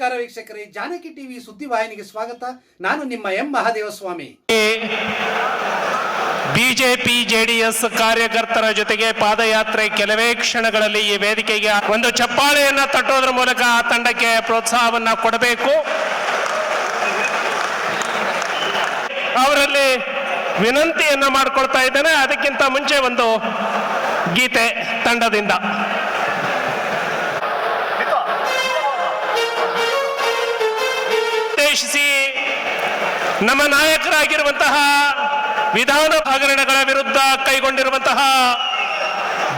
ನಮಸ್ಕಾರ ವೀಕ್ಷಕರೇ, ಜಾನಕಿ ಟಿವಿ ಸುದ್ದಿವಾಹಿನಿಗೆ ಸ್ವಾಗತ. ನಾನು ನಿಮ್ಮ ಎಂ ಮಹಾದೇವಸ್ವಾಮಿ. ಬಿಜೆಪಿ, ಜೆಡಿಎಸ್ ಕಾರ್ಯಕರ್ತರ ಜೊತೆಗೆ ಪಾದಯಾತ್ರೆ ಕೆಲವೇ ಕ್ಷಣಗಳಲ್ಲಿ ಈ ವೇದಿಕೆಗೆ ಒಂದು ಚಪ್ಪಾಳೆಯನ್ನ ತಟ್ಟೋದ್ರ ಮೂಲಕ ಆ ತಂಡಕ್ಕೆ ಪ್ರೋತ್ಸಾಹವನ್ನ ಕೊಡಬೇಕು. ಅವರಲ್ಲಿ ವಿನಂತಿಯನ್ನ ಮಾಡ್ಕೊಳ್ತಾ ಇದ್ದೇನೆ. ಅದಕ್ಕಿಂತ ಮುಂಚೆ ಒಂದು ಗೀತೆ ತಂಡದಿಂದ. ಉದ್ದೇಶಿಸಿ ನಮ್ಮ ನಾಯಕರಾಗಿರುವಂತಹ ವಿಧಾನ ಹಗರಣಗಳ ವಿರುದ್ಧ ಕೈಗೊಂಡಿರುವಂತಹ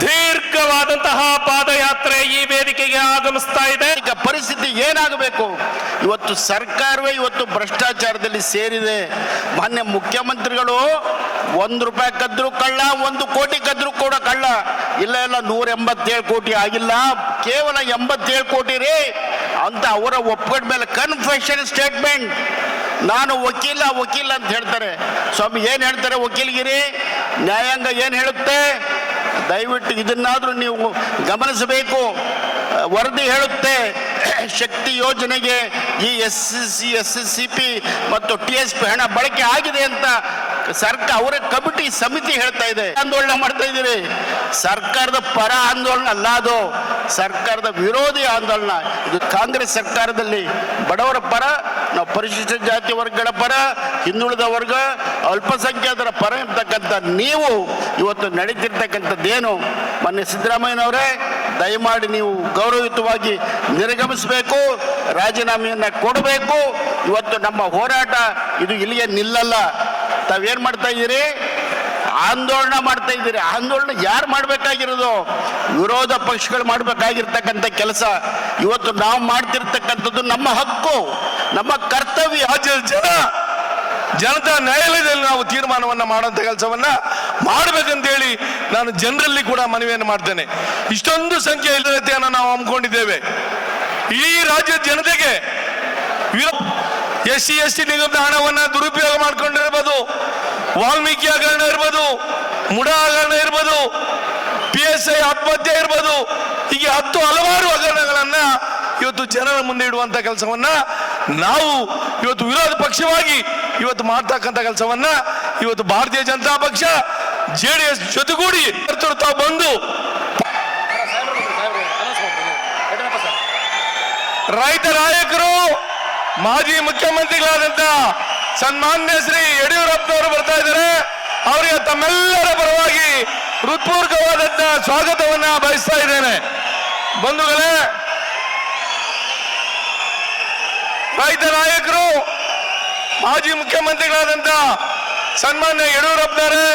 ದೀರ್ಘವಾದಂತಹ ಪಾದಯಾತ್ರೆ ಈ ವೇದಿಕೆಗೆ ಆಗಮಿಸ್ತಾ ಇದೆ. ಈಗ ಪರಿಸ್ಥಿತಿ ಏನಾಗಬೇಕು? ಇವತ್ತು ಸರ್ಕಾರವೇ ಇವತ್ತು ಭ್ರಷ್ಟಾಚಾರದಲ್ಲಿ ಸೇರಿದೆ. ಮಾನ್ಯ ಮುಖ್ಯಮಂತ್ರಿಗಳು ಒಂದು ರೂಪಾಯಿ ಕದ್ರು ಕಳ್ಳ, ಒಂದು ಕೋಟಿ ಕದ್ರು ಕೂಡ ಕಳ್ಳ. ಇಲ್ಲ ಇಲ್ಲ, ನೂರ ಎಂಬತ್ತೇಳು ಕೋಟಿ ಆಗಿಲ್ಲ. ಕೇವಲ ಎಂಬತ್ತೇಳು ಕೋಟಿ ರೀ. ಅಂತ ಅವರ ಒಪ್ಪಿಗೆ ಮೇಲೆ ಕನ್ಫೆಷನ್ ಸ್ಟೇಟ್ಮೆಂಟ್ ನಾನು ವಕೀಲ ವಕೀಲ ಅಂತ ಹೇಳ್ತಾರೆ. ಸ್ವಾಮಿ, ಏನು ಹೇಳ್ತಾರೆ ವಕೀಲ್ಗಿರಿ? ನ್ಯಾಯಾಂಗ ಏನು ಹೇಳುತ್ತೆ? ದಯವಿಟ್ಟು ಇದನ್ನಾದರೂ ನೀವು ಗಮನಿಸಬೇಕು. ವರದಿ ಹೇಳುತ್ತೆ. ಶಕ್ತಿ ಯೋಜನೆಗೆ ಈ S S C S S C P ಮತ್ತು ಟಿ ಎಸ್ ಪಿ ಹಣ ಬಳಕೆ ಆಗಿದೆ ಅಂತ ಸರ್ಕಾರ ಅವರ ಕಮಿಟಿ ಸಮಿತಿ ಹೇಳ್ತಾ ಇದೆ. ಆಂದೋಲನ ಮಾಡ್ತಾ ಇದ್ದೀರಿ. ಸರ್ಕಾರದ ಪರ ಆಂದೋಲನ ಅಲ್ಲ ಅದು. ಸರ್ಕಾರದ ವಿರೋಧಿ ಆಂದೋಲನ. ಇದು ಕಾಂಗ್ರೆಸ್ ಸರ್ಕಾರದಲ್ಲಿ ಬಡವರ ಪರ, ನಾವು ಪರಿಶಿಷ್ಟ ಜಾತಿ ವರ್ಗಗಳ ಪರ, ಹಿಂದುಳಿದ ವರ್ಗ, ಅಲ್ಪಸಂಖ್ಯಾತರ ಪರ ಇರ್ತಕ್ಕಂಥ ನೀವು ಇವತ್ತು ನಡೀತಿರ್ತಕ್ಕಂಥದ್ದೇನು? ಮೊನ್ನೆ ಸಿದ್ದರಾಮಯ್ಯನವರೇ, ದಯಮಾಡಿ ನೀವು ಗೌರವಯುತವಾಗಿ ನಿರ್ಗಮಿಸಬೇಕು, ರಾಜೀನಾಮೆಯನ್ನು ಕೊಡಬೇಕು. ಇವತ್ತು ನಮ್ಮ ಹೋರಾಟ ಇದು ಇಲ್ಲಿಗೆ ನಿಲ್ಲಲ್ಲ. ತಾವೇನು ಮಾಡ್ತಾ ಇದ್ದೀರಿ? ಆಂದೋಲನ ಮಾಡ್ತಾ ಇದ್ದೀರಿ. ಆಂದೋಲನ ಯಾರು ಮಾಡಬೇಕಾಗಿರೋದು? ವಿರೋಧ ಪಕ್ಷಗಳು ಮಾಡಬೇಕಾಗಿರ್ತಕ್ಕಂಥ ಕೆಲಸ. ಇವತ್ತು ನಾವು ಮಾಡ್ತಿರ್ತಕ್ಕಂಥದ್ದು ನಮ್ಮ ಹಕ್ಕು. ನಮ್ಮ ಕರ್ತವ್ಯ ಜನ. ಜನತಾ ನ್ಯಾಯಾಲಯದಲ್ಲಿ ನಾವು ತೀರ್ಮಾನವನ್ನು ಮಾಡುವಂಥ ಕೆಲಸವನ್ನ ಮಾಡಬೇಕಂತೇಳಿ ನಾನು ಜನರಲ್ಲಿ ಕೂಡ ಮನವಿಯನ್ನು ಮಾಡ್ತೇನೆ. ಇಷ್ಟೊಂದು ಸಂಖ್ಯೆ ಇಲ್ಲದತೆಯನ್ನು ನಾವು ಹಮ್ಮಿಕೊಂಡಿದ್ದೇವೆ. ಈ ರಾಜ್ಯದ ಜನತೆಗೆ ಎಸ್ ಸಿ ಎಸ್ ಟಿ ನಿಗಮದ ಹಣವನ್ನು ದುರುಪಯೋಗ ಮಾಡ್ಕೊಂಡಿರ್ಬೋದು ವಾಲ್ಮೀಕಿ ಹಗರಣ ಇರ್ಬೋದು, ಮುಡ ಹಗರಣ ಇರ್ಬೋದು ಪಿ ಎಸ್ ಐ ಆತ್ಮಹತ್ಯೆ ಇರ್ಬೋದು, ಹೀಗೆ ಹತ್ತು ಹಲವಾರು ಹಗರಣಗಳನ್ನ ಇವತ್ತು ಜನರ ಮುಂದೆ ಇಡುವಂತ ಕೆಲಸವನ್ನ ನಾವು ಇವತ್ತು ವಿರೋಧ ಪಕ್ಷವಾಗಿ ಇವತ್ತು ಮಾಡ್ತಕ್ಕಂಥ ಕೆಲಸವನ್ನ ಇವತ್ತು ಭಾರತೀಯ ಜನತಾ ಪಕ್ಷ, ಜೆ ಡಿ ಎಸ್ ಜೊತೆಗೂಡಿ ಬಂದು ರೈತ ನಾಯಕರು, ಮಾಜಿ ಮುಖ್ಯಮಂತ್ರಿಗಳಾದಂತ ಸನ್ಮಾನ್ಯ ಶ್ರೀ ಯಡಿಯೂರಪ್ಪನವರು ಬರ್ತಾ ಇದ್ದಾರೆ. ಅವರಿಗೆ ತಮ್ಮೆಲ್ಲರ ಪರವಾಗಿ ಹೃತ್ಪೂರ್ವಕವಾದಂತ ಸ್ವಾಗತವನ್ನ ಬಯಸ್ತಾ ಇದ್ದೇನೆ. ಬಂಧುಗಳೇ, ರೈತ ನಾಯಕರು, ಮಾಜಿ ಮುಖ್ಯಮಂತ್ರಿಗಳಾದಂತ ಸನ್ಮಾನ್ಯ ಯಡಿಯೂರಪ್ಪನವರೇ,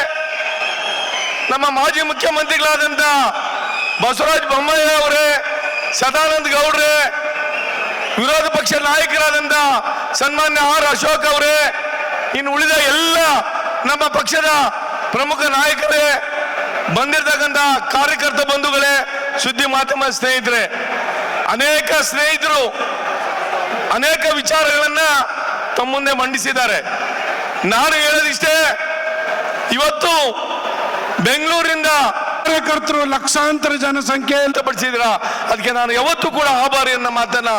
ನಮ್ಮ ಮಾಜಿ ಮುಖ್ಯಮಂತ್ರಿಗಳಾದಂತ ಬಸವರಾಜ್ ಬೊಮ್ಮಾಯಿ ಅವರೇ, ಸದಾನಂದ ಗೌಡ್ರೆ ವಿರೋಧ ಪಕ್ಷ ನಾಯಕರಾದಂತ ಸನ್ಮಾನ್ಯ ಆರ್ ಅಶೋಕ್ ಅವರೇ, ಇನ್ನು ಉಳಿದ ಎಲ್ಲ ನಮ್ಮ ಪಕ್ಷದ ಪ್ರಮುಖ ನಾಯಕರೇ, ಬಂದಿರತಕ್ಕಂತ ಕಾರ್ಯಕರ್ತ ಬಂಧುಗಳೇ, ಸುದ್ದಿ ಮಾಧ್ಯಮ ಸ್ನೇಹಿತರೆ, ಅನೇಕ ಸ್ನೇಹಿತರು, ಅನೇಕ ವಿಚಾರಗಳನ್ನ ತಮ್ಮ ಮುಂದೆ ಮಂಡಿಸಿದ್ದಾರೆ. ನಾನು ಹೇಳೋದಿಷ್ಟೇ, ಇವತ್ತು ಬೆಂಗಳೂರಿಂದ ಕಾರ್ಯಕರ್ತರು ಲಕ್ಷಾಂತರ ಜನಸಂಖ್ಯೆ ಅಂತ ಪಡಿಸಿದ್ರ ಅದಕ್ಕೆ ನಾನು ಯಾವತ್ತೂ ಕೂಡ ಆಭಾರಿ ಅನ್ನೋ ಮಾತನ್ನ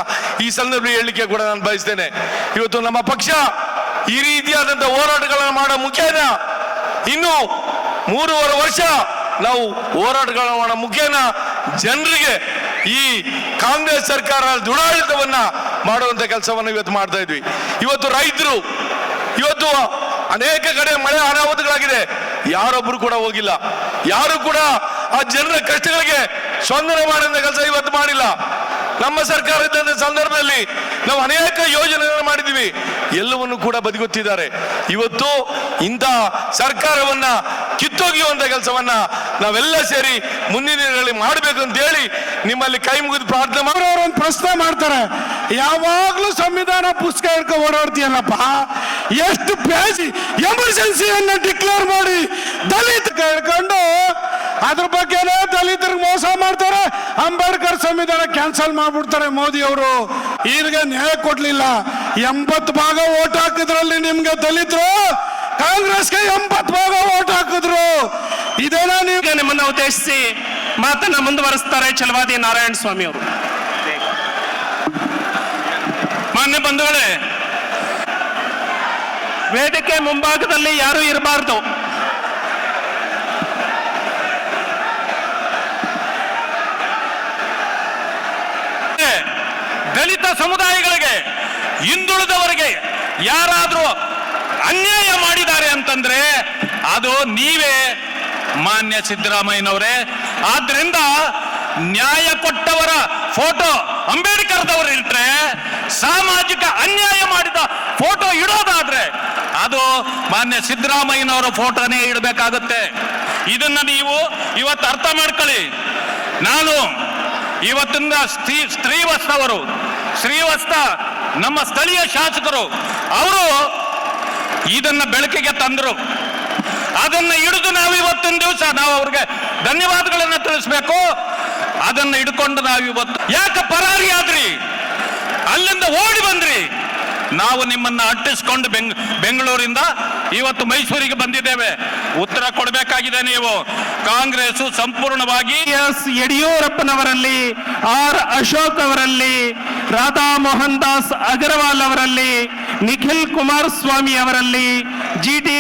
ಈ ಸಂದರ್ಭ ಹೇಳಲಿಕ್ಕೆ ಕೂಡ ನಾನು ಬಯಸ್ತೇನೆ. ಇವತ್ತು ನಮ್ಮ ಪಕ್ಷ ಈ ರೀತಿಯಾದಂತ ಹೋರಾಟಗಳನ್ನು ಮಾಡೋ ಮುಖೇನ ಇನ್ನು ಮೂರುವರೆ ವರ್ಷ ನಾವು ಹೋರಾಟಗಳನ್ನು ಮಾಡೋ ಮುಖೇನ ಜನರಿಗೆ ಈ ಕಾಂಗ್ರೆಸ್ ಸರ್ಕಾರ ದುಡಾಳಿತವನ್ನ ಮಾಡುವಂತ ಕೆಲಸವನ್ನು ಇವತ್ತು ಮಾಡ್ತಾ ಇದ್ವಿ. ಇವತ್ತು ರೈತರು, ಇವತ್ತು ಅನೇಕ ಕಡೆ ಮಳೆ ಅನಾಹುತಗಳಾಗಿದೆ. ಯಾರೊಬ್ರು ಕೂಡ ಹೋಗಿಲ್ಲ. ಯಾರು ಕೂಡ ಆ ಜನರ ಕಷ್ಟಗಳಿಗೆ ಸ್ಪಂದನೆ ಮಾಡಿದ ಕೆಲಸ ಇವತ್ತು ಮಾಡಿಲ್ಲ. ನಮ್ಮ ಸರ್ಕಾರ ಇದ್ದಂತ ಸಂದರ್ಭದಲ್ಲಿ ನಾವು ಅನೇಕ ಯೋಜನೆಗಳನ್ನು ಮಾಡಿದ್ದೀವಿ. ಎಲ್ಲವನ್ನು ಕೂಡ ಬದಿಗೊತ್ತಿದ್ದಾರೆ. ಇವತ್ತು ಇಂಥ ಸರ್ಕಾರವನ್ನ ಕಿತ್ತೊಗೆಯುವಂತ ಕೆಲಸವನ್ನ ನಾವೆಲ್ಲ ಸೇರಿ ಮುಂದಿನ ದಿನಗಳಲ್ಲಿ ಮಾಡಬೇಕು ಅಂತ ಹೇಳಿ ನಿಮ್ಮಲ್ಲಿ ಕೈ ಮುಗಿದು ಪ್ರಾರ್ಥನೆ ಮಾಡಿ ಅವ್ರು ಒಂದು ಪ್ರಶ್ನೆ ಮಾಡ್ತಾರೆ. ಯಾವಾಗ್ಲೂ ಸಂವಿಧಾನ ಪುಸ್ತಕ ಹಿಡ್ಕೊಂಡು ಓಡಾಡ್ತೀಯಲ್ಲಪ್ಪ? ಎಷ್ಟು ಪೇಜ್ ಎಮರ್ಜೆನ್ಸಿಯನ್ನ ಡಿಕ್ಲೇರ್ ಮಾಡಿ ದಲಿತ ಹಿಡ್ಕೊಂಡು ಅದ್ರ ಬಗ್ಗೆನೇ ದಲಿತರಿಗೆ ಮೋಸ ಮಾಡ್ತಾರೆ. ಅಂಬೇಡ್ಕರ್ ಸಂವಿಧಾನ ಕ್ಯಾನ್ಸಲ್ ಮಾಡ್ಬಿಡ್ತಾರೆ ಮೋದಿ ಅವರು. ಈಗ ನ್ಯಾಯ ಕೊಡ್ಲಿಲ್ಲ. ಎಂಬತ್ತು ಭಾಗ ಓಟ್ ಹಾಕಿದ್ರಲ್ಲಿ ನಿಮ್ಗೆ ದಲಿತರು, ಕಾಂಗ್ರೆಸ್ಗೆ ಎಂಬತ್ತು ಭಾಗ ಓಟ್ ಹಾಕಿದ್ರು. ಇದೇನ ನೀವು? ನಿಮ್ಮನ್ನ ಉದ್ದೇಶಿಸಿ ಮಾತನ್ನ ಮುಂದುವರಿಸ್ತಾರೆ ಚಲವಾದಿ ನಾರಾಯಣ ಸ್ವಾಮಿ ಅವರು. ಮಾನ್ಯ ಬಂಧುಗಳೇ, ವೇದಿಕೆ ಮುಂಭಾಗದಲ್ಲಿ ಯಾರು ಇರಬಾರ್ದು. ದಲಿತ ಸಮುದಾಯಗಳಿಗೆ ಹಿಂದುಳಿದವರಿಗೆ ಯಾರಾದರೂ ಅನ್ಯಾಯ ಮಾಡಿದ್ದಾರೆ ಅಂತಂದ್ರೆ ಅದು ನೀವೇ ಮಾನ್ಯ ಸಿದ್ದರಾಮಯ್ಯನವರೇ. ಆದ್ರಿಂದ ನ್ಯಾಯ ಕೊಟ್ಟವರ ಫೋಟೋ ಅಂಬೇಡ್ಕರ್ದವರು ಇಟ್ರೆ ಸಾಮಾಜಿಕ ಅನ್ಯಾಯ ಮಾಡಿದ ಫೋಟೋ ಇಡೋದಾದ್ರೆ ಅದು ಮಾನ್ಯ ಸಿದ್ದರಾಮಯ್ಯನವರ ಫೋಟೋನೇ ಇಡಬೇಕಾಗುತ್ತೆ. ಇದನ್ನ ನೀವು ಇವತ್ತು ಅರ್ಥ ಮಾಡ್ಕೊಳ್ಳಿ. ನಾನು ಇವತ್ತಿಂದ ಸ್ತ್ರೀ ಶ್ರೀವಸ್ತ ಶ್ರೀವಸ್ತ ನಮ್ಮ ಸ್ಥಳೀಯ ಶಾಸಕರು, ಅವರು ಇದನ್ನ ಬೆಳಕಿಗೆ ತಂದರು. ಅದನ್ನ ಹಿಡಿದು ನಾವು ಇವತ್ತಿನ ದಿವಸ ನಾವು ಅವ್ರಿಗೆ ಧನ್ಯವಾದಗಳನ್ನ ತಿಳಿಸ್ಬೇಕು. ಅದನ್ನ ಹಿಡ್ಕೊಂಡು ನಾವು ಇವತ್ತು ಯಾಕೆ ಪರಾರಿ ಆದ್ರಿ? ಅಲ್ಲಿಂದ ಓಡಿ ಬಂದ್ರಿ. ನಾವು ನಿಮ್ಮನ್ನ ಅಟ್ಟಿಸ್ಕೊಂಡು ಬೆಂಗ್, ಬೆಂಗಳೂರಿಂದ ಇವತ್ತು ಮೈಸೂರಿಗೆ ಬಂದಿದ್ದೇವೆ. ಉತ್ತರ ಕೊಡಬೇಕಾಗಿದೆ ನೀವು. ಕಾಂಗ್ರೆಸ್ ಸಂಪೂರ್ಣವಾಗಿ ಎಸ್ ಯಡಿಯೂರಪ್ಪನವರಲ್ಲಿ, ಆರ್ ಅಶೋಕ್ ಅವರಲ್ಲಿ ರಾಧಾ ಮೋಹನ್ ದಾಸ್ ಅಗರ್ವಾಲ್ ಅವರಲ್ಲಿ ನಿಖಿಲ್ ಕುಮಾರಸ್ವಾಮಿ ಅವರಲ್ಲಿ ಜಿ ಟಿ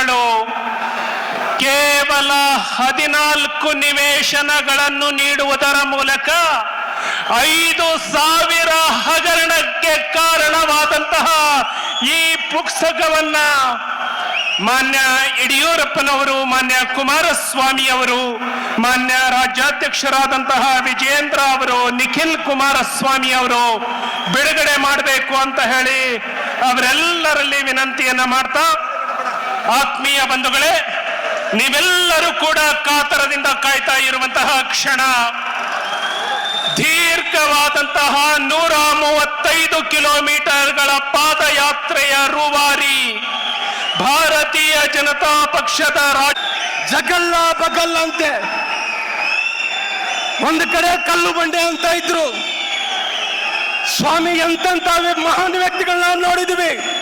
ಕಾರಣಗಳು ಕೇವಲ ಹದಿನಾಲ್ಕು ನಿವೇಶನಗಳನ್ನು ನೀಡುವುದರ ಮೂಲಕ ಐದು ಸಾವಿರ ಹಗರಣಕ್ಕೆ ಕಾರಣವಾದಂತಹ ಈ ಪುಸ್ತಕವನ್ನ ಮಾನ್ಯ ಯಡಿಯೂರಪ್ಪನವರು, ಮಾನ್ಯ ಕುಮಾರಸ್ವಾಮಿ ಅವರು, ಮಾನ್ಯ ರಾಜ್ಯಾಧ್ಯಕ್ಷರಾದಂತಹ ವಿಜೇಂದ್ರ ಅವರು, ನಿಖಿಲ್ ಕುಮಾರಸ್ವಾಮಿ ಅವರು ಬಿಡುಗಡೆ ಮಾಡಬೇಕು ಅಂತ ಹೇಳಿ ಅವರೆಲ್ಲರಲ್ಲಿ ವಿನಂತಿಯನ್ನ ಮಾಡ್ತಾ ಆತ್ಮೀಯ ಬಂಧುಗಳೇ, ನೀವೆಲ್ಲರೂ ಕೂಡ ಕಾತರದಿಂದ ಕಾಯ್ತಾ ಇರುವಂತಹ ಕ್ಷಣ. ದೀರ್ಘವಾದಂತಹ ನೂರ ಮೂವತ್ತೈದು ಕಿಲೋಮೀಟರ್ಗಳ ರೂವಾರಿ ಭಾರತೀಯ ಜನತಾ ಪಕ್ಷದ ರಾಜ ಜಗಲ್ಲ ಬಗಲ್ಲ ಅಂತೆ. ಒಂದು ಕಡೆ ಕಲ್ಲು ಬಂಡೆ ಅಂತ ಇದ್ರು. ಸ್ವಾಮಿ ಎಂತೆಂತ ಮಹಾನ್ ವ್ಯಕ್ತಿಗಳನ್ನ ನೋಡಿದ್ವಿ.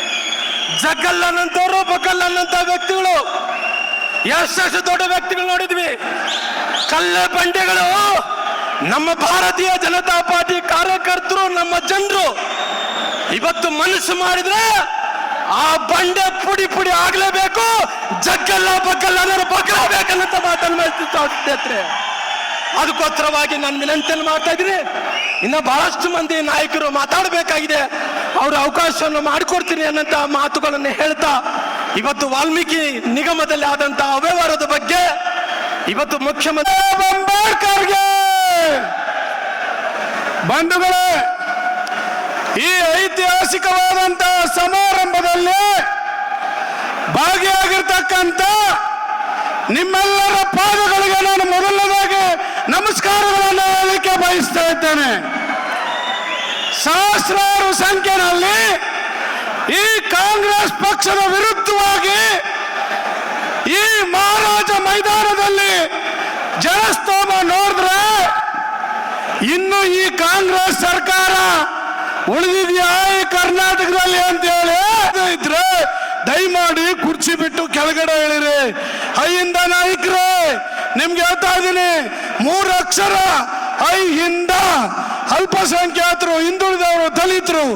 ಜಗಲ್ಲನಂತವರು ಬಗಲ್ಲನಂತ ವ್ಯಕ್ತಿಗಳು. ಎಷ್ಟೆಷ್ಟು ದೊಡ್ಡ ವ್ಯಕ್ತಿಗಳು ನೋಡಿದ್ವಿ. ಕಲ್ಲೆ ಬಂಡೆಗಳು. ನಮ್ಮ ಭಾರತೀಯ ಜನತಾ ಪಾರ್ಟಿ ಕಾರ್ಯಕರ್ತರು, ನಮ್ಮ ಜನರು. ಇವತ್ತು ಮನಸ್ಸು ಮಾಡಿದ್ರೆ ಆ ಬಂಡೆ ಪುಡಿ ಪುಡಿ ಆಗ್ಲೇಬೇಕು, ಜಗ್ಗಲ್ಲ, ಬಗ್ಗಲ್ಲ ಅನ್ನೋರು ಬಗ್ಗಲೇಬೇಕನ್ನಂತ ಮಾತನ್ನು ಸ್ನೇಹಿತರೆ ಅದಕ್ಕೋಸ್ಕರವಾಗಿ ನಾನು ವಿನಂತಿಯನ್ನು ಮಾಡ್ತಾ ಇದ್ದೀನಿ. ಇನ್ನು ಬಹಳಷ್ಟು ಮಂದಿ ನಾಯಕರು ಮಾತಾಡಬೇಕಾಗಿದೆ. ಅವ್ರ ಅವಕಾಶವನ್ನು ಮಾಡಿಕೊಡ್ತೀನಿ ಅನ್ನಂತ ಮಾತುಗಳನ್ನು ಹೇಳ್ತಾ, ಇವತ್ತು ವಾಲ್ಮೀಕಿ ನಿಗಮದಲ್ಲಿ ಆದಂತ ಅವ್ಯವಹಾರದ ಬಗ್ಗೆ ಇವತ್ತು ಮುಖ್ಯಮಂತ್ರಿ ಬಂಧುಗಳೇ, ಈ ಐತಿಹಾಸಿಕವಾದಂತ ಸಮಾರಂಭದಲ್ಲಿ ಭಾಗಿಯಾಗಿರ್ತಕ್ಕಂಥ ನಿಮ್ಮೆಲ್ಲರ ಪಾದಗಳಿಗೆ ನಾನು ಮೊದಲನೇದಾಗಿ ನಮಸ್ಕಾರಗಳನ್ನು ಹೇಳಲಿಕ್ಕೆ ಬಯಸ್ತಾ ಇದ್ದೇನೆ. ಸಹಸ್ರಾರು ಸಂಖ್ಯೆಯಲ್ಲಿ ಈ ಕಾಂಗ್ರೆಸ್ ಪಕ್ಷದ ವಿರುದ್ಧವಾಗಿ ಈ ಮಹಾರಾಜ ಮೈದಾನದಲ್ಲಿ ಜನಸ್ತೋಮ ನೋಡಿದ್ರೆ ಇನ್ನು ಈ ಕಾಂಗ್ರೆಸ್ ಸರ್ಕಾರ ಉಳಿದಿದೆಯಾ ಈ ಕರ್ನಾಟಕದಲ್ಲಿ ಅಂತ ಹೇಳಿ ಇದ್ರೆ ದಯಮಾಡಿ ಕುರ್ಚಿ ಬಿಟ್ಟು ಕೆಳಗಡೆ ಹೇಳಿರಿ ಐಯಿಂದ ನಾಯಕರೇ, ನಿಮ್ಗೆ ಹೇಳ್ತಾ ಇದ್ದೀನಿ ಮೂರು ಅಕ್ಷರ ಐ ಹಿಂದ ಅಲ್ಪಸಂಖ್ಯಾತರು, ಹಿಂದುಳಿದವರು, ದಲಿತರು.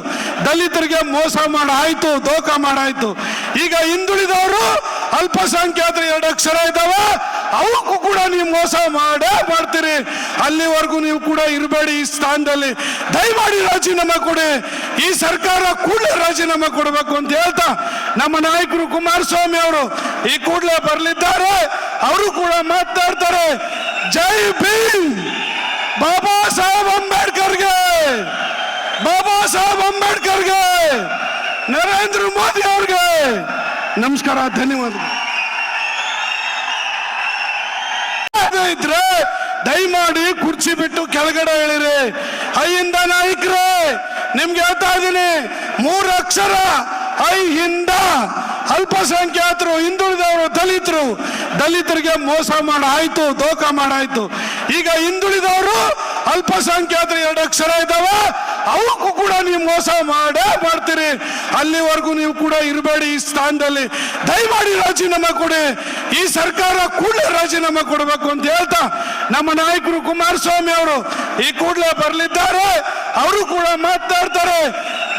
ದಲಿತರಿಗೆ ಮೋಸ ಮಾಡಾಯ್ತು, ದೋಖ ಮಾಡಾಯ್ತು. ಈಗ ಹಿಂದುಳಿದವರು ಅಲ್ಪಸಂಖ್ಯಾತರು ಎರಡು ಅಕ್ಷರ ಇದಾವ. ಅವಕ್ಕೂ ಕೂಡ ನೀವು ಮೋಸ ಮಾಡೇ ಮಾಡ್ತೀರಿ. ಅಲ್ಲಿವರೆಗೂ ನೀವು ಕೂಡ ಇರಬೇಡಿ ಈ ಸ್ಥಾನದಲ್ಲಿ. ದಯಮಾಡಿ ರಾಜೀನಾಮೆ ಕೊಡಿ. ಈ ಸರ್ಕಾರ ಕೂಡಲೇ ರಾಜೀನಾಮೆ ಕೊಡಬೇಕು ಅಂತ ಹೇಳ್ತಾ ನಮ್ಮ ನಾಯಕರು ಕುಮಾರಸ್ವಾಮಿ ಅವರು ಈ ಕೂಡಲೇ ಬರಲಿದ್ದಾರೆ. ಅವರು ಕೂಡ ಮಾತಾಡ್ತಾರೆ. ಜೈ ಭೀಮ್. ಬಾಬಾ ಸಾಹೇಬ್ ಅಂಬೇಡ್ಕರ್ಗೆ ಬಾಬಾ ಸಾಹೇಬ್ ಅಂಬೇಡ್ಕರ್ಗೆ, ನರೇಂದ್ರ ಮೋದಿ ಅವ್ರಿಗೆ ನಮಸ್ಕಾರ, ಧನ್ಯವಾದಗಳು. ಇದ್ರೆ ದಯಮಾಡಿ ಕುರ್ಚಿ ಬಿಟ್ಟು ಕೆಳಗಡೆ ಹೇಳಿರಿ ಐಯಿಂದ ನಾಯಕರೇ, ನಿಮ್ಗೆ ಹೇಳ್ತಾ ಇದ್ದೀನಿ, ಮೂರು ಅಕ್ಷರ ಐ ಹಿಂದ ಅಲ್ಪಸಂಖ್ಯಾತರು, ಹಿಂದುಳಿದವರು ದಲಿತರು. ದಲಿತರಿಗೆ ಮೋಸ ಮಾಡಾಯ್ತು ದೋಖ ಮಾಡಾಯ್ತು ಈಗ ಹಿಂದುಳಿದವರು ಅಲ್ಪಸಂಖ್ಯಾತರು ಎರಡು ಅಕ್ಷರ ಇದ್ದಾವೆ, ಅವಕ್ಕೂ ಕೂಡ ನೀವು ಮೋಸ ಮಾಡೇ ಮಾಡ್ತೀರಿ. ಅಲ್ಲಿವರೆಗೂ ನೀವು ಕೂಡ ಇರಬೇಡಿ ಈ ಸ್ಥಾನದಲ್ಲಿ. ದಯಮಾಡಿ ರಾಜೀನಾಮೆ ಕೊಡಿ. ಈ ಸರ್ಕಾರ ಕೂಡಲೇ ರಾಜೀನಾಮೆ ಕೊಡಬೇಕು ಅಂತ ಹೇಳ್ತಾ ನಮ್ಮ ನಾಯಕರು ಕುಮಾರಸ್ವಾಮಿ ಅವರು ಈ ಕೂಡಲೇ ಬರಲಿದ್ದಾರೆ. ಅವರು ಕೂಡ ಮಾತಾಡ್ತಾರೆ.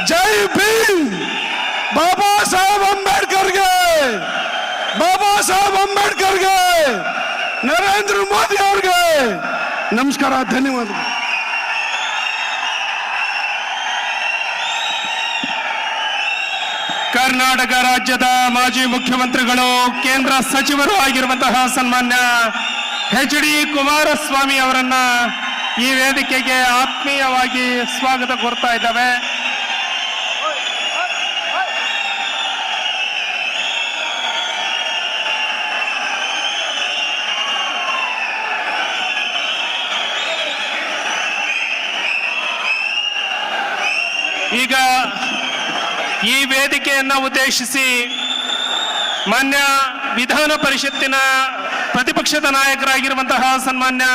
ಜೈ ಭೀಮ್! ಬಾಬಾ ಸಾಹೇಬ್ ಅಂಬೇಡ್ಕರ್ಗೆ! ಬಾಬಾ ಸಾಹೇಬ್ ಅಂಬೇಡ್ಕರ್ಗೆ! ನರೇಂದ್ರ ಮೋದಿ ಅವ್ರಿಗೆ! ನಮಸ್ಕಾರ, ಧನ್ಯವಾದಗಳು. ಕರ್ನಾಟಕ ರಾಜ್ಯದ ಮಾಜಿ ಮುಖ್ಯಮಂತ್ರಿಗಳು, ಕೇಂದ್ರ ಸಚಿವರು ಆಗಿರುವಂತಹ ಸನ್ಮಾನ್ಯ ಎಚ್ ಡಿ ಕುಮಾರಸ್ವಾಮಿ ಅವರನ್ನ ಈ ವೇದಿಕೆಗೆ ಆತ್ಮೀಯವಾಗಿ ಸ್ವಾಗತ ಕೋರ್ತಾ ಇದ್ದಾವೆ ಈಗ ಈ ವೇದಿಕೆಯನ್ನ ಉದ್ದೇಶಿಸಿ ಮಾನ್ಯ ವಿಧಾನ ಪರಿಷತ್ತಿನ ಪ್ರತಿಪಕ್ಷದ ನಾಯಕರಾಗಿರುವಂತಹ ಸನ್ಮಾನ್ಯ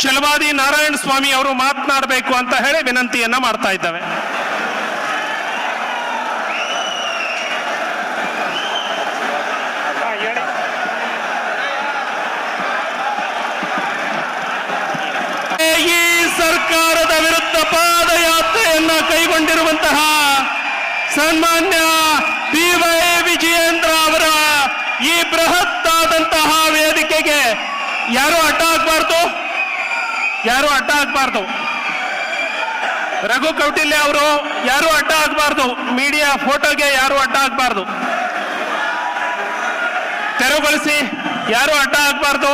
ಚಲವಾದಿ ನಾರಾಯಣ ಸ್ವಾಮಿ ಅವರು ಮಾತನಾಡಬೇಕು ಅಂತ ಹೇಳಿ ವಿನಂತಿಯನ್ನ ಮಾಡ್ತಾ ಇದ್ದಾವೆ. ಈ ಸರ್ಕಾರದ ವಿರುದ್ಧ ಪಾದಯಾತ್ರೆಯನ್ನ ಕೈಗೊಂಡಿರುವಂತಹ ಸನ್ಮಾನ್ಯ ಪಿ ವೈ ವಿಜಯೇಂದ್ರ ಅವರ ಈ ಬೃಹತ್ತಾದಂತಹ ವೇದಿಕೆಗೆ ಯಾರು ಅಡ್ಡ ಹಾಕ್ಬಾರ್ದು ಯಾರು ಅಡ್ಡ ಹಾಕ್ಬಾರ್ದು ರಘು ಕೌಟಿಲ್ಯ ಅವರು ಯಾರು ಅಡ್ಡ ಹಾಕ್ಬಾರ್ದು ಮೀಡಿಯಾ ಫೋಟೋಗೆ ಯಾರು ಅಡ್ಡ ಹಾಕ್ಬಾರ್ದು ತೆರವುಗೊಳಿಸಿ, ಯಾರು ಅಡ್ಡ ಹಾಕ್ಬಾರ್ದು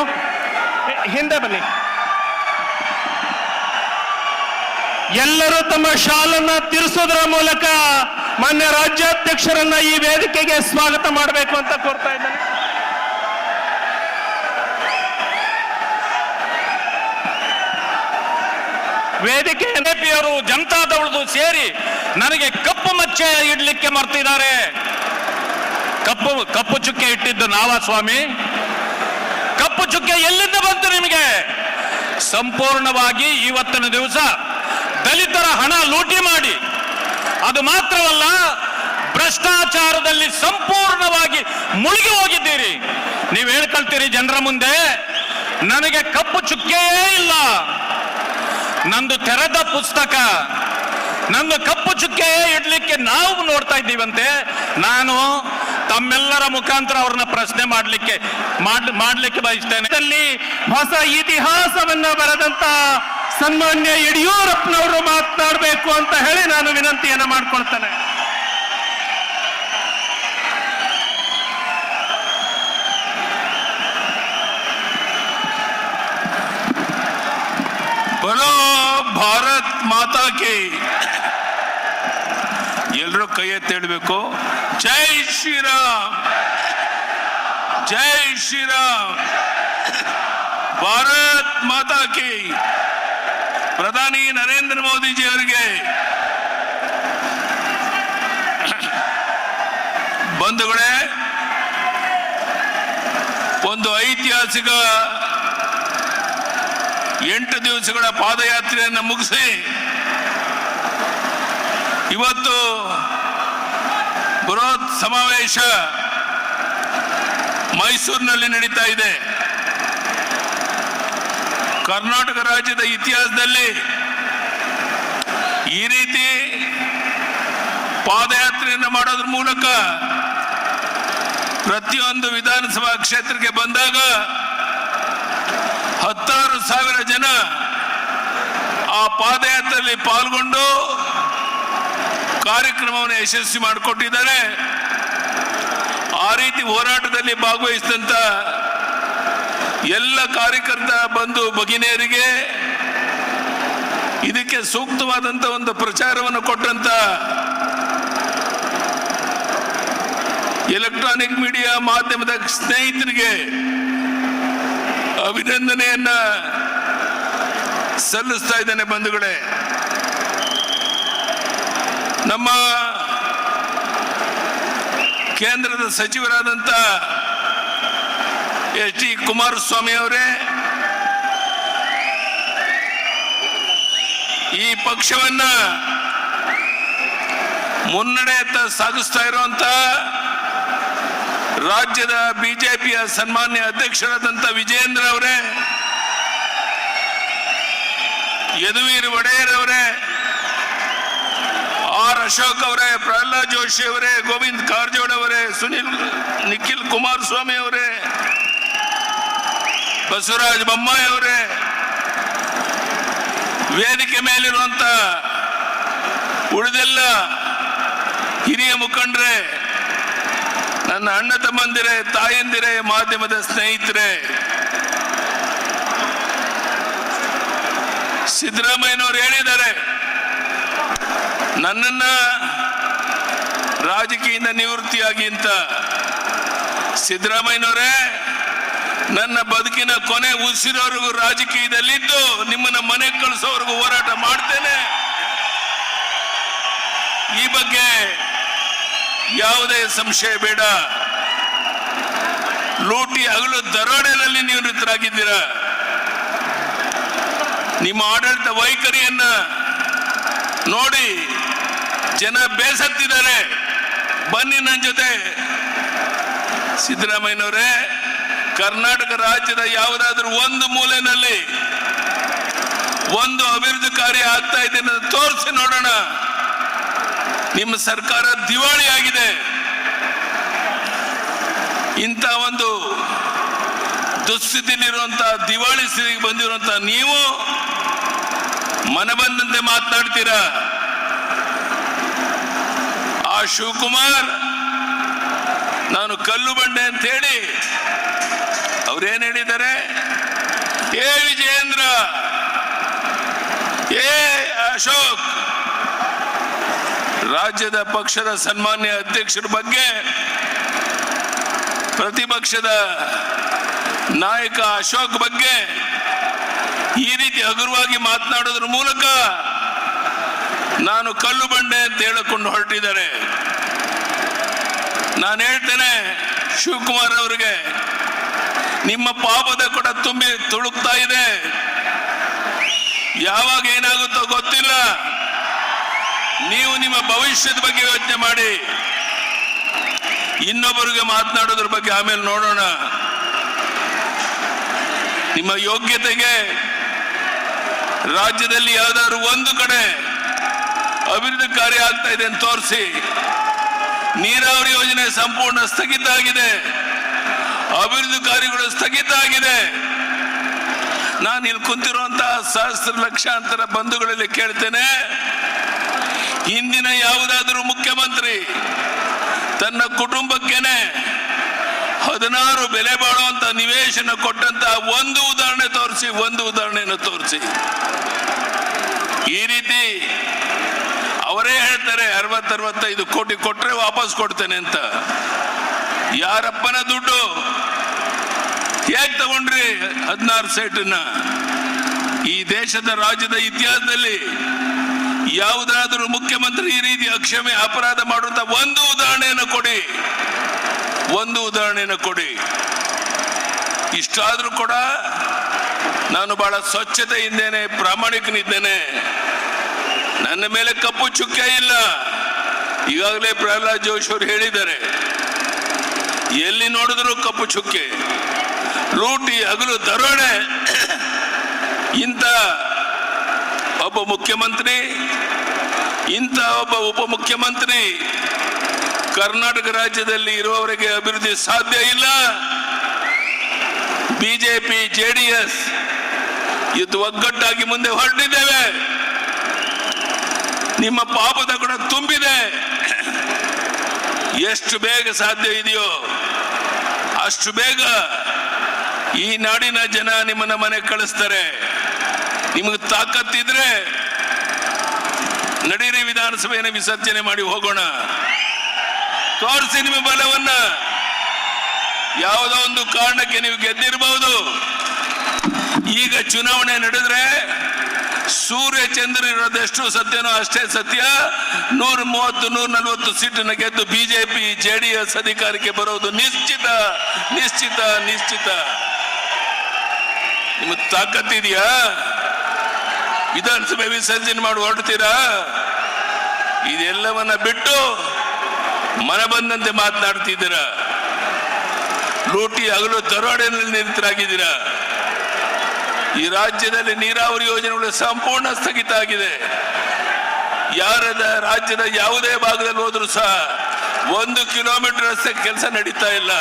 ಹಿಂದೆ ಬನ್ನಿ. ಎಲ್ಲರೂ ತಮ್ಮ ಶಾಲನ್ನ ತಿರ್ಸೋದ್ರ ಮೂಲಕ ಮಾನ್ಯ ರಾಜ್ಯಾಧ್ಯಕ್ಷರನ್ನ ಈ ವೇದಿಕೆಗೆ ಸ್ವಾಗತ ಮಾಡಬೇಕು ಅಂತ ಕೋರ್ತಾ ಇದ್ದೇನೆ. ವೇದಿಕೆ ಎನ್ಪಿಯವರು ಜನತಾದವಳದು ಸೇರಿ ನನಗೆ ಕಪ್ಪು ಮಚ್ಚೆ ಇಡ್ಲಿಕ್ಕೆ ಮರ್ತಿದ್ದಾರೆ. ಕಪ್ಪು ಕಪ್ಪು ಚುಕ್ಕೆ ಇಟ್ಟಿದ್ದು ನಾವ ಸ್ವಾಮಿ. ಕಪ್ಪು ಚುಕ್ಕೆ ಎಲ್ಲಿಂದ ಬಂತು ನಿಮಗೆ? ಸಂಪೂರ್ಣವಾಗಿ ಇವತ್ತಿನ ದಿವಸ ದಲಿತರ ಹಣ ಲೂಟಿ ಮಾಡಿ ಅದು ಮಾತ್ರವಲ್ಲ, ಭ್ರಷ್ಟಾಚಾರದಲ್ಲಿ ಸಂಪೂರ್ಣವಾಗಿ ಮುಳುಗಿ ಹೋಗಿದ್ದೀರಿ. ನೀವು ಹೇಳ್ಕೊಳ್ತೀರಿ ಜನರ ಮುಂದೆ, ನನಗೆ ಕಪ್ಪು ಚುಕ್ಕೆಯೇ ಇಲ್ಲ. ನಂದು ತೆರೆದ ಪುಸ್ತಕ, ನಂದು ಕಪ್ಪು ಚುಕ್ಕೆಯೇ ಇಡ್ಲಿಕ್ಕೆ ನಾವು ನೋಡ್ತಾ ಇದ್ದೀವಂತೆ. ನಾನು ತಮ್ಮೆಲ್ಲರ ಮುಖಾಂತರ ಅವ್ರನ್ನ ಪ್ರಶ್ನೆ ಮಾಡಲಿಕ್ಕೆ, ಮಾಡ್, ಮಾಡ್ಲಿಕ್ಕೆ ಬಯಸ್ತೇನೆ. ಹೊಸ ಇತಿಹಾಸವನ್ನ ಬರೆದಂತ ಸನ್ಮಾನ್ಯ ಯಡಿಯೂರಪ್ಪನವರು ಮಾತನಾಡಬೇಕು ಅಂತ ಹೇಳಿ ನಾನು ವಿನಂತಿಯನ್ನ ಮಾಡ್ಕೊಳ್ತೇನೆ. ಬರೋ ಭಾರತ್ ಮಾತಾ ಕಿ ಎಲ್ಲರೂ ಕೈ ಎತ್ತಿ ಹೇಳಬೇಕು. ಜೈ ಶ್ರೀರಾಮ್. ಜೈ ಶ್ರೀರಾಮ್. ಭಾರತ್ ಮಾತಾ ಕಿ ಪ್ರಧಾನಿ ನರೇಂದ್ರ ಮೋದಿಜಿ ಅವರಿಗೆ ಬಂಧುಗಳೇ, ಒಂದು ಐತಿಹಾಸಿಕ ಎಂಟು ದಿವಸಗಳ ಪಾದಯಾತ್ರೆಯನ್ನು ಮುಗಿಸಿ ಇವತ್ತು ಬೃಹತ್ ಸಮಾವೇಶ ಮೈಸೂರಿನಲ್ಲಿ ನಡೀತಾ ಇದೆ. ಕರ್ನಾಟಕ ರಾಜ್ಯದ ಇತಿಹಾಸದಲ್ಲಿ ಈ ರೀತಿ ಪಾದಯಾತ್ರೆಯನ್ನು ಮಾಡೋದ್ರ ಮೂಲಕ ಪ್ರತಿಯೊಂದು ವಿಧಾನಸಭಾ ಕ್ಷೇತ್ರಕ್ಕೆ ಬಂದಾಗ ಹತ್ತಾರು ಸಾವಿರ ಜನ ಆ ಪಾದಯಾತ್ರೆಯಲ್ಲಿ ಪಾಲ್ಗೊಂಡು ಕಾರ್ಯಕ್ರಮವನ್ನು ಯಶಸ್ವಿ ಮಾಡಿಕೊಟ್ಟಿದ್ದಾರೆ. ಆ ರೀತಿ ಹೋರಾಟದಲ್ಲಿ ಭಾಗವಹಿಸಿದಂತ ಎಲ್ಲ ಕಾರ್ಯಕರ್ತ ಬಂದು ಭಗಿನಿಯರಿಗೆ ಇದಕ್ಕೆ ಸೂಕ್ತವಾದಂತ ಒಂದು ಪ್ರಚಾರವನ್ನು ಕೊಟ್ಟಂತ ಎಲೆಕ್ಟ್ರಾನಿಕ್ ಮೀಡಿಯಾ ಮಾಧ್ಯಮದ ಸ್ನೇಹಿತರಿಗೆ ಅಭಿನಂದನೆಯನ್ನ ಸಲ್ಲಿಸ್ತಾ ಇದ್ದೇನೆ ಬಂಧುಗಳೇ. ನಮ್ಮ ಕೇಂದ್ರದ ಸಚಿವರಾದಂಥ ಎಚ್ ಡಿ ಕುಮಾರಸ್ವಾಮಿ ಅವರೇ. ಈ ಪಕ್ಷವನ್ನ ಮುನ್ನಡೆಯತ್ತ ಸಾಗಿಸ್ತಾ ಇರುವಂತ ರಾಜ್ಯದ ಬಿಜೆಪಿಯ ಸನ್ಮಾನ್ಯ ಅಧ್ಯಕ್ಷರಾದಂಥ ವಿಜೇಂದ್ರ ಅವರೇ, ಯದುವೀರ್ ಒಡೆಯರ್ ಅವರೇ, ಆರ್ ಅಶೋಕ್ ಅವರೇ, ಪ್ರಹ್ಲಾದ್ ಜೋಶಿ ಅವರೇ, ಗೋವಿಂದ್ ಕಾರಜೋಳ ಅವರೇ, ಸುನಿಲ್ ನಿಖಿಲ್ ಕುಮಾರಸ್ವಾಮಿ ಅವರೇ ಬಸವರಾಜ ಬೊಮ್ಮಾಯಿ ಅವರೇ. ವೇದಿಕೆ ಮೇಲಿರುವಂತ ಉಳಿದೆಲ್ಲ ಹಿರಿಯ ಮುಖಂಡ್ರೆ, ನನ್ನ ಅಣ್ಣ ತಮ್ಮಂದಿರೇ, ತಾಯಂದಿರೇ, ಮಾಧ್ಯಮದ ಸ್ನೇಹಿತರೆ. ಸಿದ್ದರಾಮಯ್ಯನವರು ಹೇಳಿದ್ದಾರೆ, ನನ್ನನ್ನ ರಾಜಕೀಯದ ನಿವೃತ್ತಿಯಾಗಿ ಅಂತ. ಸಿದ್ದರಾಮಯ್ಯನವರೇ ನನ್ನ ಬದುಕಿನ ಕೊನೆ ಉಸಿರೋರಿಗೂ ರಾಜಕೀಯದಲ್ಲಿದ್ದು ನಿಮ್ಮನ್ನ ಮನೆಗೆ ಕಳಿಸೋವರೆಗೂ ಹೋರಾಟ ಮಾಡ್ತೇನೆ. ಈ ಬಗ್ಗೆ ಯಾವುದೇ ಸಂಶಯ ಬೇಡ. ಲೂಟಿ ಹಗಲು ದರೋಡೆಯಲ್ಲಿ ನಿವೃತ್ತರಾಗಿದ್ದೀರ. ನಿಮ್ಮ ಆಡಳಿತ ವೈಖರಿಯನ್ನ ನೋಡಿ ಜನ ಬೇಸತ್ತಿದ್ದಾರೆ. ಬನ್ನಿ ನನ್ನ ಜೊತೆ. ಸಿದ್ದರಾಮಯ್ಯನವರೇ ಕರ್ನಾಟಕ ರಾಜ್ಯದ ಯಾವುದಾದ್ರೂ ಒಂದು ಮೂಲೆಯಲ್ಲಿ ಒಂದು ಅಭಿವೃದ್ಧಿ ಕಾರ್ಯ ಆಗ್ತಾ ಇದೆ ತೋರಿಸಿ ನೋಡೋಣ. ನಿಮ್ಮ ಸರ್ಕಾರ ದಿವಾಳಿ ಆಗಿದೆ. ಇಂಥ ಒಂದು ದುಸ್ಥಿತಿಲಿರುವಂತಹ ದಿವಾಳಿ ಸ್ಥಿತಿಗೆ ಬಂದಿರುವಂತಹ ನೀವು ಮನ ಬಂದಂತೆ ಮಾತನಾಡ್ತೀರಾ? ಆ ಶಿವಕುಮಾರ್, ನಾನು ಕಲ್ಲು ಬಂಡೆ ಅಂತ ಹೇಳಿ ಅವ್ರೇನ್ ಹೇಳಿದ್ದಾರೆ ಏ ವಿಜಯೇಂದ್ರ! ಏ ಅಶೋಕ್! ರಾಜ್ಯದ ಪಕ್ಷದ ಸನ್ಮಾನ್ಯ ಅಧ್ಯಕ್ಷರ ಬಗ್ಗೆ ಪ್ರತಿಪಕ್ಷದ ನಾಯಕ ಅಶೋಕ್ ಬಗ್ಗೆ ಈ ರೀತಿ ಹಗುರವಾಗಿ ಮಾತನಾಡೋದ್ರ ಮೂಲಕ ನಾನು ಕಲ್ಲು ಬಂಡೆ ಅಂತ ಹೇಳಿಕೊಂಡು ಹೊರಟಿದ್ದಾರೆ. ನಾನು ಹೇಳ್ತೇನೆ ಶಿವಕುಮಾರ್ ಅವರಿಗೆ ನಿಮ್ಮ ಪಾಪದ ಕೂಡ ತುಂಬಿ ತುಳುಕ್ತಾ ಇದೆ. ಯಾವಾಗ ಏನಾಗುತ್ತೋ ಗೊತ್ತಿಲ್ಲ. ನೀವು ನಿಮ್ಮ ಭವಿಷ್ಯದ ಬಗ್ಗೆ ಯೋಚನೆ ಮಾಡಿ. ಇನ್ನೊಬ್ಬರಿಗೆ ಮಾತನಾಡೋದ್ರ ಬಗ್ಗೆ ಆಮೇಲೆ ನೋಡೋಣ. ನಿಮ್ಮ ಯೋಗ್ಯತೆಗೆ ರಾಜ್ಯದಲ್ಲಿ ಯಾವ್ದಾದ್ರು ಒಂದು ಕಡೆ ಅಭಿವೃದ್ಧಿ ಕಾರ್ಯ ಆಗ್ತಾ ಇದೆ ಅಂತ ತೋರಿಸಿ. ನೀರಾವರಿ ಯೋಜನೆ ಸಂಪೂರ್ಣ ಸ್ಥಗಿತ ಆಗಿದೆ ಅಭಿವೃದ್ಧಿ ಕಾರ್ಯಗಳು ಸ್ಥಗಿತ ಆಗಿದೆ. ನಾನು ಇಲ್ಲಿ ಕುಂತಿರುವಂತಹ ಸಹಸ್ರ ಲಕ್ಷಾಂತರ ಬಂಧುಗಳಲ್ಲಿ ಕೇಳ್ತೇನೆ. ಹಿಂದಿನ ಯಾವುದಾದರೂ ಮುಖ್ಯಮಂತ್ರಿ ತನ್ನ ಕುಟುಂಬಕ್ಕೇನೆ ಹದಿನಾರು ಬೆಲೆ ಬಾಳುವಂತ ನಿವೇಶನ ಕೊಟ್ಟಂತ ಒಂದು ಉದಾಹರಣೆ ತೋರಿಸಿ, ಒಂದು ಉದಾಹರಣೆಯನ್ನು ತೋರಿಸಿ. ಈ ರೀತಿ ಅವರೇ ಹೇಳ್ತಾರೆ, ಅರವತ್ತರವತ್ತೈದು ಕೋಟಿ ಕೊಟ್ಟರೆ ವಾಪಸ್ ಕೊಡ್ತೇನೆ ಅಂತ. ಯಾರಪ್ಪನ ದುಡ್ಡು? ಹೇಗ್ ತಗೊಂಡ್ರಿ ಹದಿನಾರು ಸೈಟನ್ನ ಈ ದೇಶದ ರಾಜ್ಯದ ಇತಿಹಾಸದಲ್ಲಿ ಯಾವುದಾದರೂ ಮುಖ್ಯಮಂತ್ರಿ ಈ ರೀತಿ ಅಕ್ಷಮೆ ಅಪರಾಧ ಮಾಡುವಂತ ಒಂದು ಉದಾಹರಣೆಯನ್ನು ಕೊಡಿ. ಒಂದು ಉದಾಹರಣೆಯನ್ನು ಕೊಡಿ. ಇಷ್ಟಾದರೂ ಕೂಡ ನಾನು ಬಹಳ ಸ್ವಚ್ಛತೆಯಿಂದೇನೆ, ಪ್ರಾಮಾಣಿಕನಿದ್ದೇನೆ. ನನ್ನ ಮೇಲೆ ಕಪ್ಪು ಚುಕ್ಕೆ ಇಲ್ಲ. ಈಗಾಗಲೇ ಪ್ರಹ್ಲಾದ್ ಜೋಶಿ ಅವರು ಹೇಳಿದ್ದಾರೆ, ಎಲ್ಲಿ ನೋಡಿದ್ರು ಕಪ್ಪು ಚುಕ್ಕೆ. ಲೂಟಿ ಹಗಲು ದರೋಡೆ ಇಂಥ ಒಬ್ಬ ಮುಖ್ಯಮಂತ್ರಿ, ಇಂಥ ಒಬ್ಬ ಉಪಮುಖ್ಯಮಂತ್ರಿ ಕರ್ನಾಟಕ ರಾಜ್ಯದಲ್ಲಿ ಇರುವವರಿಗೆ ಅಭಿವೃದ್ಧಿ ಸಾಧ್ಯ ಇಲ್ಲ. ಬಿಜೆಪಿ ಎಸ್ ಇದು ಒಗ್ಗಟ್ಟಾಗಿ ಮುಂದೆ ಹೊರಟಿದ್ದೇವೆ. ನಿಮ್ಮ ಪಾಪದ ಕೂಡ ತುಂಬಿದೆ. ಎಷ್ಟು ಬೇಗ ಸಾಧ್ಯ ಇದೆಯೋ ಅಷ್ಟು ಬೇಗ ಈ ನಾಡಿನ ಜನ ನಿಮ್ಮನ್ನ ಮನೆ ಕಳಿಸ್ತಾರೆ. ನಿಮಗೆ ತಾಕತ್ತಿದ್ರೆ ನಡೀರಿ ವಿಧಾನಸಭೆಯನ್ನು ವಿಸರ್ಜನೆ ಮಾಡಿ ಹೋಗೋಣ. ತೋರಿಸಿ ನಿಮ್ಮ ಬಲವನ್ನ. ಯಾವುದೋ ಒಂದು ಕಾರಣಕ್ಕೆ ನೀವು ಗೆದ್ದಿರಬಹುದು ಈಗ ಚುನಾವಣೆ ನಡೆದ್ರೆ ಸೂರ್ಯ ಚಂದ್ರ ಇರೋದೆಷ್ಟು ಸತ್ಯನೋ ಅಷ್ಟೇ ಸತ್ಯ. ನೂರ ಮೂವತ್ತು, ನೂರ ನಲವತ್ತು ಸೀಟನ್ನ ಗೆದ್ದು ಬಿಜೆಪಿ, ಜೆಡಿಎಸ್ ಅಧಿಕಾರಕ್ಕೆ ಬರೋದು ನಿಶ್ಚಿತ ನಿಶ್ಚಿತ ನಿಶ್ಚಿತ. ನಿಮಗೆ ತಾಕತ್ತಿದೆಯಾ ವಿಧಾನಸಭೆ ವಿಸರ್ಜನೆ ಮಾಡಿ ಹೊರಡ್ತೀರಾ? ಇದೆಲ್ಲವನ್ನ ಬಿಟ್ಟು ಮನ ಬಂದಂತೆ ಮಾತನಾಡ್ತಿದ್ದೀರ? ಲೂಟಿ ಹಗಲು ದರೋಡೆಯಲ್ಲಿ ನಿರತರಾಗಿದ್ದೀರಾ? ಈ ರಾಜ್ಯದಲ್ಲಿ ನೀರಾವರಿ ಯೋಜನೆಗಳು ಸಂಪೂರ್ಣ ಸ್ಥಗಿತ ಆಗಿದೆ. ಯಾರದ ರಾಜ್ಯದ ಯಾವುದೇ ಭಾಗದಲ್ಲಿ ಹೋದ್ರೂ ಸಹ ಒಂದು ಕಿಲೋಮೀಟರ್ ರಸ್ತೆ ಕೆಲಸ ನಡೀತಾ ಇಲ್ಲ.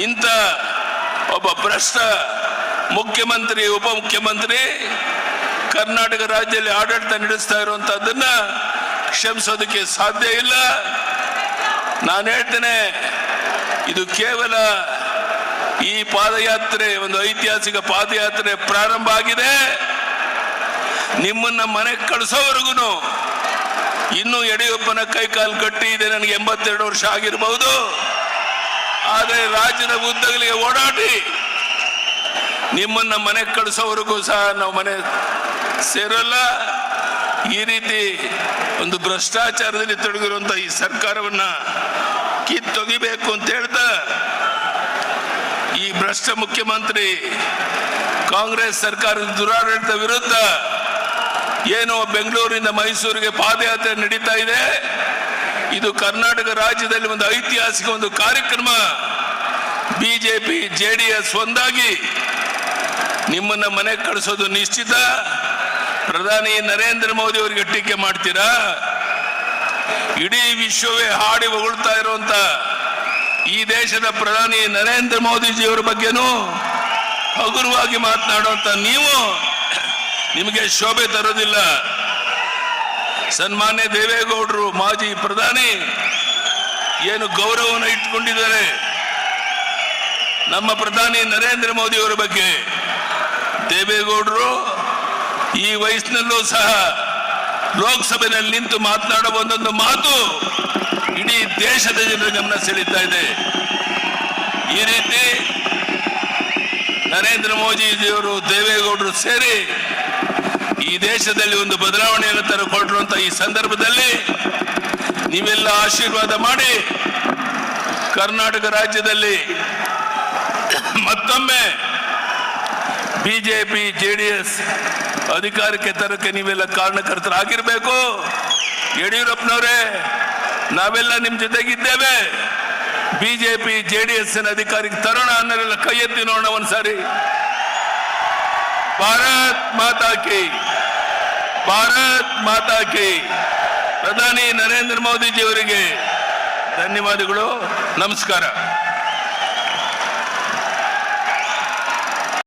ಇಂಥ ಒಬ್ಬ ಭ್ರಷ್ಟ ಮುಖ್ಯಮಂತ್ರಿ, ಉಪಮುಖ್ಯಮಂತ್ರಿ, ಕರ್ನಾಟಕ ರಾಜ್ಯದಲ್ಲಿ ಆಡಳಿತ ನಡೆಸ್ತಾ ಇರುವಂತಹದ್ದನ್ನ ಕ್ಷಮಿಸೋದಕ್ಕೆ ಸಾಧ್ಯ ಇಲ್ಲ. ನಾನು ಹೇಳ್ತೇನೆ, ಇದು ಕೇವಲ ಈ ಪಾದಯಾತ್ರೆ, ಒಂದು ಐತಿಹಾಸಿಕ ಪಾದಯಾತ್ರೆ ಪ್ರಾರಂಭ ಆಗಿದೆ. ನಿಮ್ಮನ್ನ ಮನೆಗೆ ಕಳಿಸೋವರೆಗೂ ಇನ್ನೂ ಯಡಿಯೂರಪ್ಪನ ಕೈ ಕಾಲು ಕಟ್ಟಿ ಇದೆ, ನನಗೆ ಎಂಬತ್ತೆರಡು ವರ್ಷ ಆಗಿರಬಹುದು ಆದರೆ ರಾಜ್ಯದ ಉದ್ದಗಲಿಗೆ ಓಡಾಡಿ ನಿಮ್ಮನ್ನ ಮನೆ ಕಳಿಸೋವರೆಗೂ ಸಹ ನಾವು ಮನೆ ಸೇರಲ್ಲ. ಈ ರೀತಿ ಒಂದು ಭ್ರಷ್ಟಾಚಾರದಲ್ಲಿ ತೊಡಗಿರುವಂತ ಈ ಸರ್ಕಾರವನ್ನ ಕಿತ್ತೊಗಿಬೇಕು ಅಂತ ಹೇಳ್ತಾ, ಈ ಭ್ರಷ್ಟ ಮುಖ್ಯಮಂತ್ರಿ ಕಾಂಗ್ರೆಸ್ ಸರ್ಕಾರದ ದುರಾಡಳಿತ ವಿರುದ್ಧ ಏನು ಬೆಂಗಳೂರಿನಿಂದ ಮೈಸೂರಿಗೆ ಪಾದಯಾತ್ರೆ ನಡೀತಾ ಇದೆ. ಇದು ಕರ್ನಾಟಕ ರಾಜ್ಯದಲ್ಲಿ ಒಂದು ಐತಿಹಾಸಿಕ ಒಂದು ಕಾರ್ಯಕ್ರಮ. ಬಿಜೆಪಿ, ಜೆಡಿಎಸ್ ಒಂದಾಗಿ ನಿಮ್ಮನ್ನ ಮನೆ ಕಳಿಸೋದು ನಿಶ್ಚಿತ. ಪ್ರಧಾನಿ ನರೇಂದ್ರ ಮೋದಿ ಅವರಿಗೆ ಟೀಕೆ ಮಾಡ್ತೀರಾ? ಇಡೀ ವಿಶ್ವವೇ ಹಾಡಿ ಹೊಗಳ್ತಾ ಇರುವಂತ ಈ ದೇಶದ ಪ್ರಧಾನಿ ನರೇಂದ್ರ ಮೋದಿಜಿಯವರ ಬಗ್ಗೆನೂ ಹಗುರವಾಗಿ ಮಾತನಾಡುವಂತ ನೀವು ನಿಮಗೆ ಶೋಭೆ ತರೋದಿಲ್ಲ. ಸನ್ಮಾನ್ಯ ದೇವೇಗೌಡರು ಮಾಜಿ ಪ್ರಧಾನಿ ಏನು ಗೌರವವನ್ನು ಇಟ್ಕೊಂಡಿದ್ದಾರೆ. ನಮ್ಮ ಪ್ರಧಾನಿ ನರೇಂದ್ರ ಮೋದಿ ಅವರ ಬಗ್ಗೆ ದೇವೇಗೌಡರು ಈ ವಯಸ್ಸಿನಲ್ಲೂ ಸಹ ಲೋಕಸಭೆಯಲ್ಲಿ ನಿಂತು ಮಾತನಾಡುವ ಒಂದೊಂದು ಮಾತು ಇಡೀ ದೇಶದ ಜನರ ಗಮನ ಸೆಳೀತಾ ಇದೆ. ಈ ರೀತಿ ನರೇಂದ್ರ ಮೋದಿಜಿಯವರು ದೇವೇಗೌಡರು ಸೇರಿ ಈ ದೇಶದಲ್ಲಿ ಒಂದು ಬದಲಾವಣೆಯನ್ನು ತರಕೊಟ್ಟಿರುವಂತ ಈ ಸಂದರ್ಭದಲ್ಲಿ ನೀವೆಲ್ಲ ಆಶೀರ್ವಾದ ಮಾಡಿ ಕರ್ನಾಟಕ ರಾಜ್ಯದಲ್ಲಿ ಮತ್ತೊಮ್ಮೆ ಬಿಜೆಪಿ ಎಸ್ ಅಧಿಕಾರಕ್ಕೆ ತರಕ್ಕೆ ನೀವೆಲ್ಲ ಕಾರಣಕರ್ತರಾಗಿರಬೇಕು. ಯಡಿಯೂರಪ್ಪನವರೇ, ನಾವೆಲ್ಲ ನಿಮ್ಮ ಜೊತೆಗಿದ್ದೇವೆ. ಬಿಜೆಪಿ ಜೆಡಿಎಸ್ ಅಧಿಕಾರಿಗೆ ತರೋಣ ಅನ್ನೋರೆಲ್ಲ ಕೈ ಎತ್ತಿ ನೋಡೋಣ ಒಂದ್ಸಾರಿ. ಭಾರತ್ ಮಾತಾ ಕಿ, ಭಾರತ್ ಮಾತಾ ಕಿ. ಪ್ರಧಾನಿ ನರೇಂದ್ರ ಮೋದಿಜಿ ಅವರಿಗೆ ಧನ್ಯವಾದಗಳು, ನಮಸ್ಕಾರ.